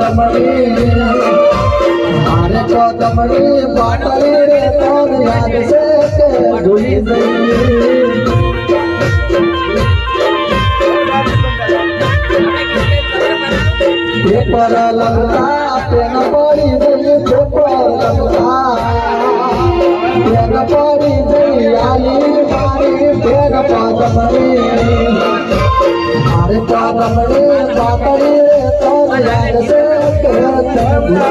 दमड़े हारे को रे तोर याद से भूली गई। पेपर लगता पेन पड़ी गई पेपर लगता पेन पड़ी गई आली बारी पेन पादमड़ी हरे पादमड़ी बातड़ी તો લાગશે તો તમને